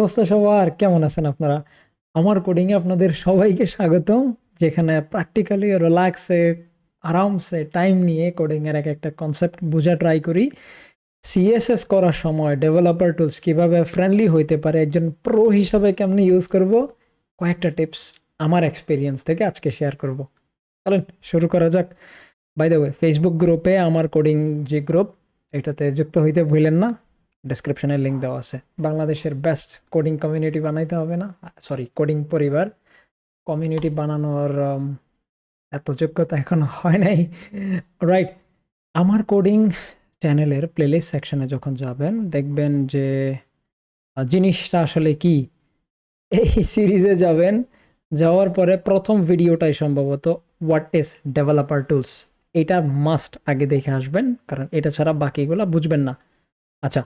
অবস্থা সবার? কেমন আছেন আপনারা? আমার কোডিংয়ে আপনাদের সবাইকে স্বাগতম, যেখানে প্র্যাকটিক্যালি রিল্যাক্সে আরামসে টাইম নিয়ে কোডিংয়ের এক একটা কনসেপ্ট বোঝা ট্রাই করি। সিএসএস করার সময় ডেভেলপার টুলস কীভাবে ফ্রেন্ডলি হইতে পারে, একজন প্রো হিসাবে কেমনি ইউজ করব, কয়েকটা টিপস আমার এক্সপিরিয়েন্স থেকে আজকে শেয়ার করব। চলেন, শুরু করা যাক। বাই দ্য ওয়ে ফেসবুক গ্রুপে আমার কোডিং যে গ্রুপ এটাতে যুক্ত হইতে ভুলেন না। ডেসক্রিপশনে লিঙ্ক দেওয়া আছে। বাংলাদেশের বেস্ট কোডিং কমিউনিটি বানাইতে হবে না? সরি কোডিং পরিবার। কমিউনিটি বানানোর এত যোগ্যতা এখন হয় নাই। রাইট আমার কোডিং চ্যানেলের প্লেলিস্ট সেকশনে যখন যাবেন, দেখবেন যে জিনিসটা আসলে কি? এই সিরিজে যাবেন, যাওয়ার পরে প্রথম ভিডিওটাই সম্ভবত হোয়াট ইজ ডেভেলপার টুলস এটা মাস্ট আগে দেখে আসবেন, কারণ এটা ছাড়া বাকিগুলো বুঝবেন না। আচ্ছা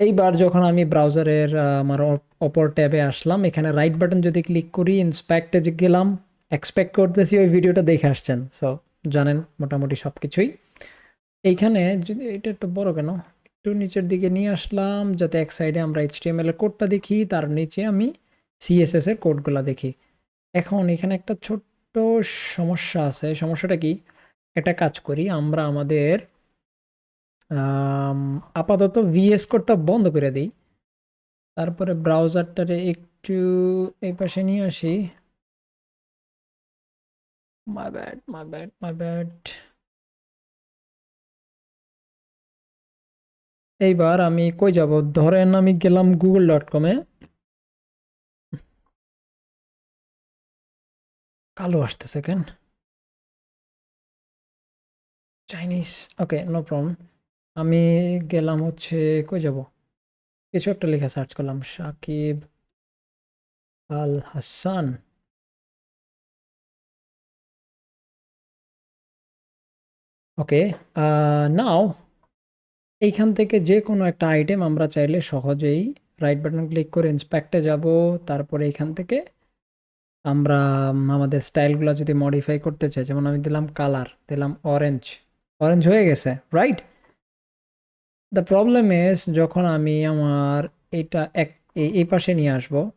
এইবার যখন আমি ব্রাউজারের আমার অপ- অপর ট্যাবে আসলাম এখানে রাইট বাটন যদি ক্লিক করি ইন্সপেক্টে গেলাম এক্সপেক্ট করতেছি ওই ভিডিওটা দেখে আসছেন। সো জানেন মোটামুটি সব কিছুই এইখানে যদি এটা তো বড় কেন? একটু নিচের দিকে নিয়ে আসলাম যাতে এক সাইডে আমরা এইচটিএমএল এর কোডটা দেখি তার নিচে আমি সিএসএস এর কোডগুলো দেখি। এখন এখানে একটা ছোট্ট সমস্যা আছে। সমস্যাটা কি? একটা কাজ করি আমরা আমাদের আম, আপাতত ভিএস কোডটা বন্ধ করে দিই। তারপরে ব্রাউজারটারে একটু এই পাশে নিয়ে আসি। My bad my bad my bad এইবার আমি কই যাব? ধরেন আমি গেলাম গুগল ডট কমে কালো আসতেছে কেন? চাইনিজ ওকে নো প্রবলেম আমি গেলাম হচ্ছে, কই যাব? কিছু একটা লেখা সার্চ করলাম, সাকিব আল হাসান। ওকে নাও। এইখান থেকে যে কোনো একটা আইটেম আমরা চাইলে সহজেই রাইট বাটন ক্লিক করে ইন্সপেক্টে যাব। তারপরে এখান থেকে আমরা আমাদের স্টাইলগুলো যদি মডিফাই করতে চাই, যেমন আমি দিলাম কালার দিলাম অরেঞ্জ অরেঞ্জ হয়ে গেছে রাইট দ্য প্রবলেম ইজ যখন আমি আমার এটা এক এই- পাশে নিয়ে আসব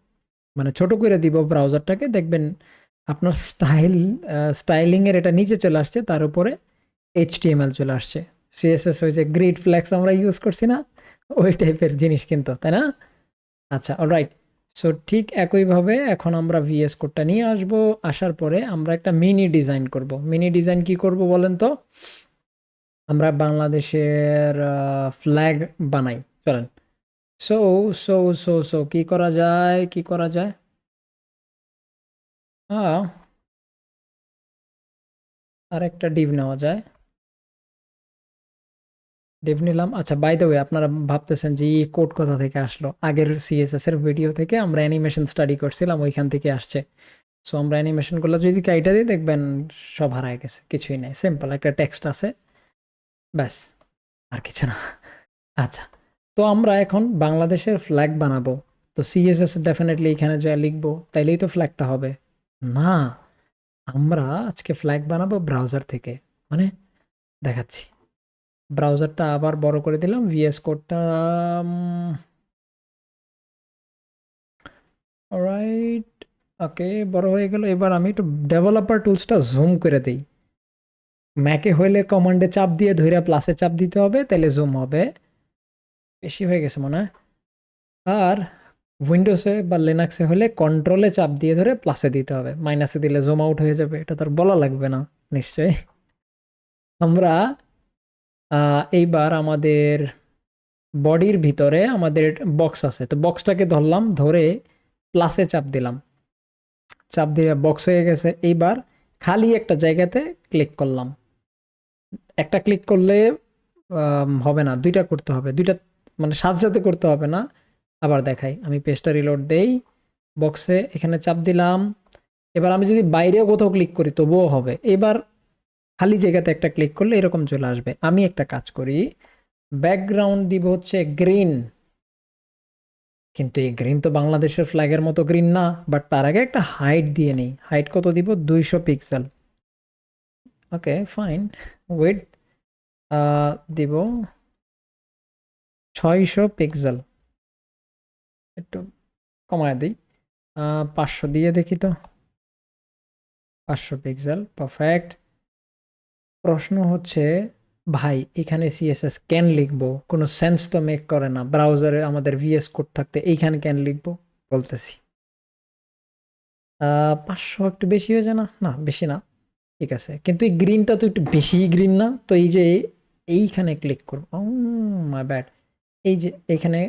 মানে ছোট করে দিব ব্রাউজারটাকে দেখবেন আপনার স্টাইল স্টাইলিংয়ের এটা নিচে চলে আসছে, তার উপরে এইচটিএমএল চলে আসছে। সিএসএস যে গ্রিড ফ্ল্যাক্স আমরা ইউজ করছি না, ওই টাইপের জিনিস কিন্তু, তাই না? আচ্ছা অলরাইট সো ঠিক একইভাবে এখন আমরা ভিএস কোডটা নিয়ে আসব, আসার পরে আমরা একটা মিনি ডিজাইন করব। মিনি ডিজাইন কি করব বলেন তো? আমরা বাংলাদেশের ফ্ল্যাগ বানাই। চলেন। সো সো সো সো কি করা যায়? কি করা যায়? হ্যাঁ আর একটা ডিভ নেওয়া যায়। ডিভ নিলাম। আচ্ছা বাই দ্য ওয়ে আপনারা ভাবতেছেন যে এই কোড কোথা থেকে আসলো? আগের সিএসএস এর ভিডিও থেকে আমরা অ্যানিমেশন স্টাডি করছিলাম, ওইখান থেকে আসছে। সো আমরা অ্যানিমেশনগুলো যদি কাইটা দিই, দেখবেন সব হারায় গেছে। কিছুই নাই। সিম্পল একটা টেক্সট আছে। ব্যাস, আর কিছু না। আচ্ছা তো আমরা এখন বাংলাদেশের ফ্ল্যাগ বানাবো। তো সিএসএস ডেফিনেটলি এখানে যা লিখব, তাইলেই তো ফ্ল্যাগটা হবে। না, আমরা আজকে ফ্ল্যাগ বানাবো ব্রাউজার থেকে। মানে দেখাচ্ছি। ব্রাউজারটা আবার বড় করে দিলাম ভিএস কোডটা রাইট ওকে বড় হয়ে গেল। এবার আমি একটু ডেভেলপার টুলসটা জুম করে দিই। ম্যাকে হইলে কমান্ডে চাপ দিয়ে ধইরা প্লাসে চাপ দিতে হবে তাহলে জুম হবে। বেশি হয়ে গেছে মনে হয়। আর উইন্ডোসে বা লিনাক্সে হলে কন্ট্রোলে চাপ দিয়ে ধরে প্লাসে দিতে হবে। মাইনাসে দিলে জুম আউট হয়ে যাবে, এটা তার বলা লাগবে না, নিশ্চয়ই। আমরা এইবার আমাদের বডির ভিতরে আমাদের বক্স আছে। তো বক্সটাকে ধরলাম, ধরে প্লাসে চাপ দিলাম। চাপ দিয়ে বক্স হয়ে গেছে। এইবার খালি একটা জায়গাতে ক্লিক করলাম। একটা ক্লিক করলে হবে না। দুইটা করতে হবে। দুইটা মানে সাথে সাথে করতে হবে না। আবার দেখাই। আমি পেজটা রিলোড দেই। বক্সে এখানে চাপ দিলাম। এবার আমি যদি বাইরেও কোথাও ক্লিক করি, তবুও হবে। এবার খালি জায়গাতে একটা ক্লিক করলে এরকম চলে আসবে। আমি একটা কাজ করি। ব্যাকগ্রাউন্ড দিব হচ্ছে গ্রিন কিন্তু এই গ্রিন তো বাংলাদেশের ফ্ল্যাগের মতো গ্রিন না বাট তার আগে একটা হাইট দিয়ে নেই। হাইট কত দিব? দুইশো পিক্সেল ওকে ফাইন ওয়েট দিব ছয়শো পিক্সেল একটু কমায় দিই। পাঁচশো দিয়ে দেখি তো। পাঁচশো পিক্সেল পারফেক্ট প্রশ্ন হচ্ছে, ভাই, এখানে সিএসএস ক্যান লিখব? কোনো সেন্স তো মেক করে না। ব্রাউজারে আমাদের ভিএস কোড থাকতে এইখানে ক্যান লিখব? বলতেছি। পাঁচশো একটু বেশি হয়ে যায় না? না, বেশি না। ঠিক আছে। কিন্তু এই গ্রিনটা তো একটু বেশি গ্রিন না, তো এই যে এইখানে ক্লিক করব। মাই ব্যাড এই যে এখানে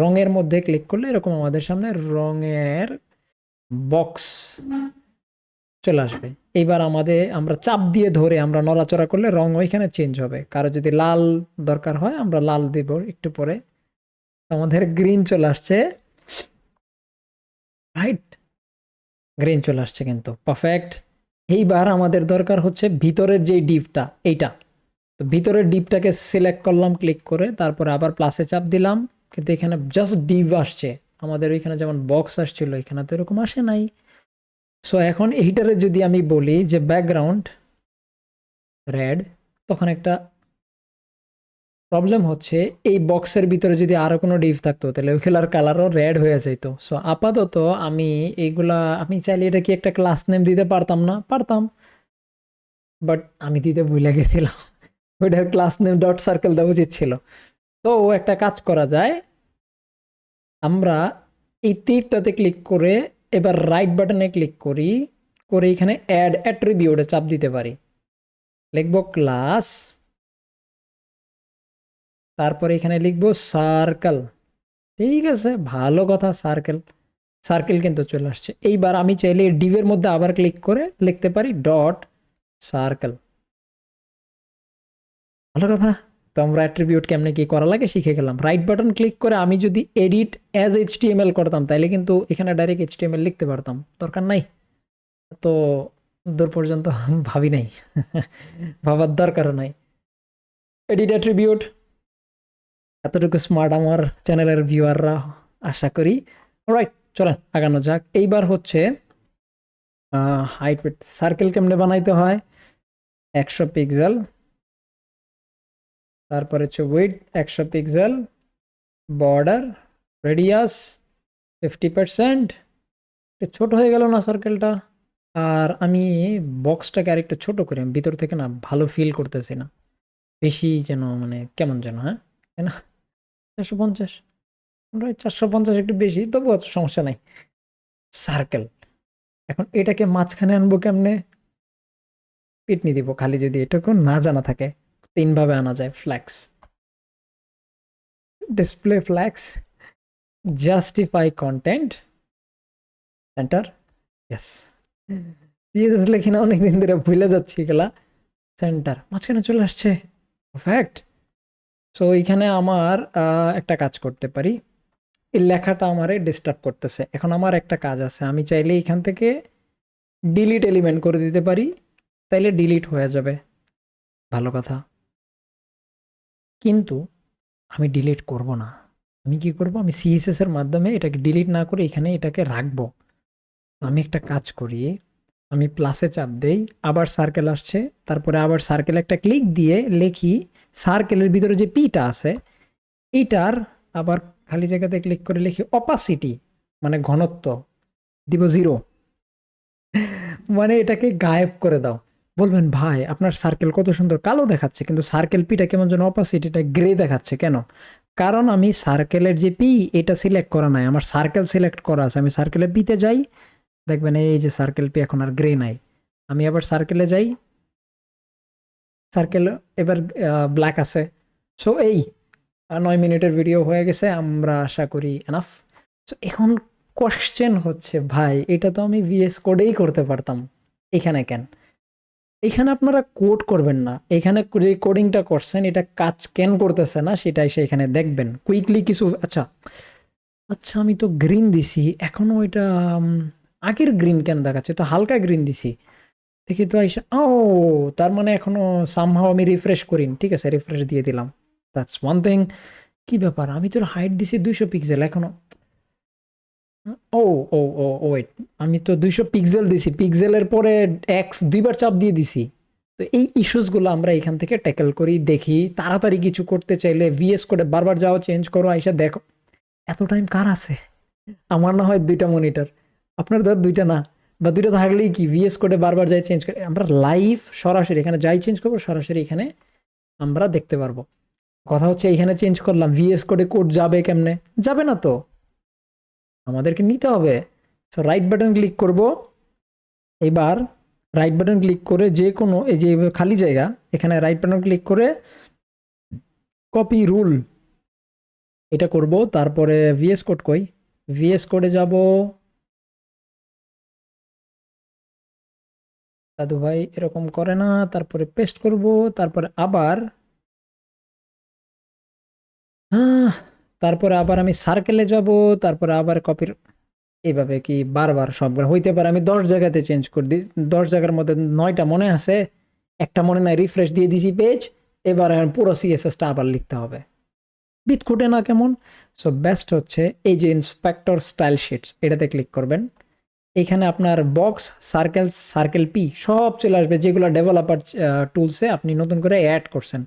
রঙের মধ্যে ক্লিক করলে এরকম আমাদের সামনে রঙের বক্স চলে আসবে। এইবার আমাদের, আমরা চাপ দিয়ে ধরে আমরা নড়াচড়া করলে রং ওইখানে চেঞ্জ হবে। কারও যদি লাল দরকার হয়, আমরা লাল দেব একটু পরে। আমাদের গ্রিন চলে আসছে। রাইট গ্রিন চলে আসছে কিন্তু। পারফেক্ট এইবার আমাদের দরকার হচ্ছে ভিতরের যেই ডিপটা, এইটা। তো ভিতরের ডিপটাকে সিলেক্ট করলাম ক্লিক করে তারপরে আবার প্লাসে চাপ দিলাম। কিন্তু এখানে জাস্ট ডিপ আসছে। আমাদের ওইখানে যেমন বক্স আসছিল এখানে তো এরকম আসে নাই। সো এখন এইটারে যদি আমি বলি যে ব্যাকগ্রাউন্ড রেড তখন একটা প্রবলেম হচ্ছে, এই বক্সের ভিতরে যদি আরও কোনো ডিভ থাকতো, তাহলে ওইগুলার কালারও রেড হয়ে যেত সো আপাতত আমি এইগুলা, আমি চাইলে এটা কি একটা ক্লাস নেম দিতে পারতাম না? পারতাম। বাট আমি দিতে ভুলে গেছিলাম। ওইটার ক্লাস নেম ডট সার্কেল দেওয়া উচিত ছিল। তো একটা কাজ করা যায়। আমরা এই তীরটাতে ক্লিক করে, এবার রাইট বাটনে ক্লিক করি, করে এখানে অ্যাড অ্যাট্রিবিউটে চাপ দিতে পারি। লিখব ক্লাস তারপরে এখানে লিখব সার্কেল ঠিক আছে, ভালো কথা সার্কেল সার্কেল কিন্তু চলে আসছে। এইবার আমি চাইলে ডিভের মধ্যে আবার ক্লিক করে লিখতে পারি ডট সার্কেল ভালো কথা, তো আমরা অ্যাট্রিবিউট কেমনে কি করা লাগে শিখে গেলাম। রাইট বাটন ক্লিক করে আমি যদি এডিট অ্যাজ এইচ করতাম, তাইলে কিন্তু এখানে ডাইরেক্ট এইচ লিখতে পারতাম। দরকার নাই। তো দূর পর্যন্ত ভাবি নাই। ভাবার দরকারও নাই। এডিট অ্যাট্রিবিউট এতটুকু স্মার্ট আমার চ্যানেলের ভিউয়াররা আশা করি। রাইট চলেন, আগানো যাক। এইবার হচ্ছে হাইট সার্কেল কেমনে বানাইতে হয়? একশো পিক্সেল তারপরে হচ্ছে উইড একশো pixel border radius fifty percent ছোট হয়ে গেল না সার্কেলটা আর আমি বক্সটাকে আরেকটু ছোট করি, ভিতর থেকে না ভালো ফিল করতেছি না। বেশি যেন মানে কেমন যেন হ্যাঁ? তাই না? চারশো পঞ্চাশ। চারশো পঞ্চাশ একটু বেশি, তবুও সমস্যা নাই। সার্কেল। এখন এটাকে মাঝখানে আনব কেমনে? পিটনি দিব খালি যদি এটুকু না জানা থাকে। তিনভাবে আনা যায় flex display flex justify content center yes দিয়ে লিখি না অনেকদিন ধরে ভুলে যাচ্ছি এগুলা। সেন্টার মাঝখানে চলে আসছে। ফ্যাক্ট সো এইখানে আমার একটা কাজ করতে পারি। এই লেখাটা আমারে ডিস্টার্ব করতেছে। এখন আমার একটা কাজ আছে। আমি চাইলে এখান থেকে ডিলিট এলিমেন্ট করে দিতে পারি। তাইলে ডিলিট হয়ে যাবে। ভালো কথা। কিন্তু আমি ডিলিট করব না। আমি কি করব? আমি সিএসএস এর মাধ্যমে এটাকে ডিলিট না করে এখানে এটাকে রাখব। আমি একটা কাজ করি। আমি প্লাসে চাপ দেই। আবার সার্কেল আসছে। তারপরে আবার সার্কেল একটা ক্লিক দিয়ে লেখি। সার্কেলের ভিতরে যে পিটা আছে এইটার আবার খালি জায়গাতে ক্লিক করে লিখি অপাসিটি মানে ঘনত্ব, দিব জিরো মানে এটাকে গায়েব করে দাও। বলবেন, ভাই, আপনার সার্কেল কত সুন্দর কালো দেখাচ্ছে, কিন্তু সার্কেল পিটা কেমন যেন অপোজিট গ্রে দেখাচ্ছে কেন? কারণ আমি সার্কেলের যে পি, এটা সিলেক্ট করা নাই। আমার সার্কেল সিলেক্ট করা আছে। আমি সার্কেলে পিতে যাই, দেখবেন এই যে সার্কেল পি এখন আর গ্রে নাই। আমি আবার সার্কেলে যাই সার্কেল এবার ব্ল্যাক আছে। সো এই নয় মিনিটের ভিডিও হয়ে গেছে, আমরা আশা করি এনাফ সো এখন কোশ্চেন হচ্ছে, ভাই, এটা তো আমি ভিএস কোডেই করতে পারতাম, এখানে কেন? এখানে আপনারা কোড করবেন না। এখানে যে কোডিংটা করছেন, এটা কাজ কেন করতেছে না সেটা এসে এখানে দেখবেন। কুইকলি কিছু আচ্ছা আচ্ছা আমি তো গ্রিন দিছি এখনও এটা আগের গ্রিন কেন দেখাচ্ছে? তো হালকা গ্রিন দিছি। দেখি তো আইসা, ও, তার মানে এখনও সামহাও আমি রিফ্রেশ করিন। ঠিক আছে রিফ্রেশ দিয়ে দিলাম। দ্যাটস ওয়ান থিং কি ব্যাপার? আমি তোর হাইট দিছি দুইশো পিক্সেল এখনও। ও ও ও ওয়েট আমি তো দুইশো পিক্সেল দিছি। পিক্সেলের পরে এক্স দুইবার চাপ দিয়ে দিছি। তো এই ইস্যুসগুলো আমরা এখান থেকে ট্যাকেল করি, দেখি। তাড়াতাড়ি কিছু করতে চাইলে ভিএস করে বারবার যাও চেঞ্জ করো, আইসা দেখো। এত টাইম কার আছে? আমার না হয় দুইটা মনিটর আপনার ধর দুইটা না। বা দুইটা থাকলেই কি? ভিএস কোডে বারবার যাই চেঞ্জ করে, আমরা লাইভ সরাসরি, এখানে যাই চেঞ্জ করব, সরাসরি এখানে আমরা দেখতে পারব। কথা হচ্ছে এখানে চেঞ্জ করলাম ভিএস কোডে কোড যাবে কেমনে? যাবে না তো। আমাদেরকে নিতে হবে। সো রাইট বাটন ক্লিক করব। এবার রাইট বাটন ক্লিক করে যে কোনো, এই যে খালি জায়গা, এখানে রাইট বাটন ক্লিক করে কপি রুল এটা করব। তারপরে ভিএস কোড কই? ভিএস কোডে যাব। দাদু ভাই এরকম করে না, তারপরে পেস্ট করব, তারপরে আবার তারপরে আবার আমি সার্কেলে যাব, তারপরে আবার কপির এইভাবে কি বারবার সবগুলো হইতে পারে। আমি দশ জায়গাতে চেঞ্জ করে দিই দশ জায়গার মধ্যে নয়টা মনে আছে, একটা মনে নাই রিফ্রেশ দিয়ে দিছি পেজ এবার এখন পুরো সিএসএসটা আবার লিখতে হবে। বিট খুঁটে না কেমন? সো বেস্ট হচ্ছে এই যে ইন্সপেক্টর স্টাইল শিটস এটাতে ক্লিক করবেন। এখানে আপনার বক্স সার্কেল সার্কেল পি সব চলে আসবে, যেগুলো ডেভেলপার টুলসে আপনি নতুন করে অ্যাড করছেন।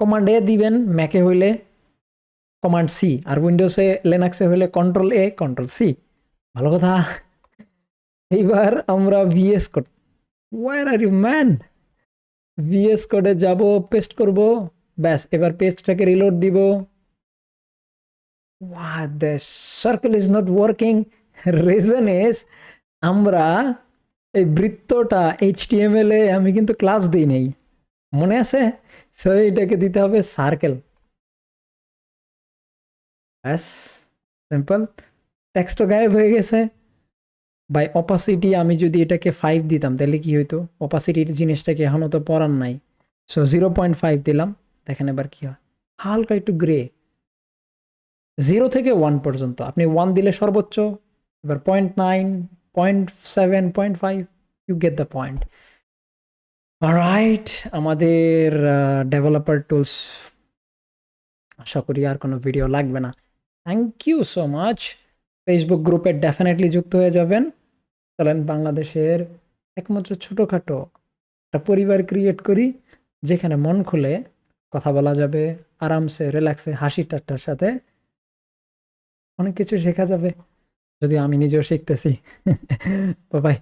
কমান্ড এ দিবেন ম্যাকে হইলে কমান্ড সি আর উইন্ডোজে লেনাক্সে হইলে কন্ট্রোল এ কন্ট্রোল সি ভালো কথা। এইবার আমরা VS code where are you man VS কোডে যাব পেস্ট করব, ব্যাস, এবার পেজটাকে রিলোড দিব। Why the circle is not working reason is আমরা এই বৃত্তটা এইচটিএমএল এ আমি কিন্তু ক্লাস দিই নেই। মনে আছে? সো এটাকে দিতে হবে সার্কেল ব্যাস সিম্পল টেক্সটও গায়েব হয়ে গেছে। বাই অপাসিটি আমি যদি এটাকে ফাইভ দিতাম, তাহলে কি হইতো? অপাসিটির জিনিসটাকে এখনও তো পড়ার নাই। সো জিরো পয়েন্ট ফাইভ দিলাম। দেখেন এবার কি হয়। হালকা একটু গ্রে জিরো থেকে ওয়ান পর্যন্ত। আপনি ওয়ান দিলে সর্বোচ্চ। এবার point nine point seven point five you get the point right আমাদের ডেভেলপার টুলস আশা করি আর কোনো ভিডিও লাগবে না। Thank you so much Facebook গ্রুপে ডেফিনেটলি যুক্ত হয়ে যাবেন। চলেন বাংলাদেশের একমাত্র ছোটোখাটো একটা পরিবার ক্রিয়েট করি, যেখানে মন খুলে কথা বলা যাবে, আরামসে রিল্যাক্সে হাসি ঠাট্টার সাথে অনেক কিছু শেখা যাবে। যদি আমি নিজেও শিখতেছি। বাবাই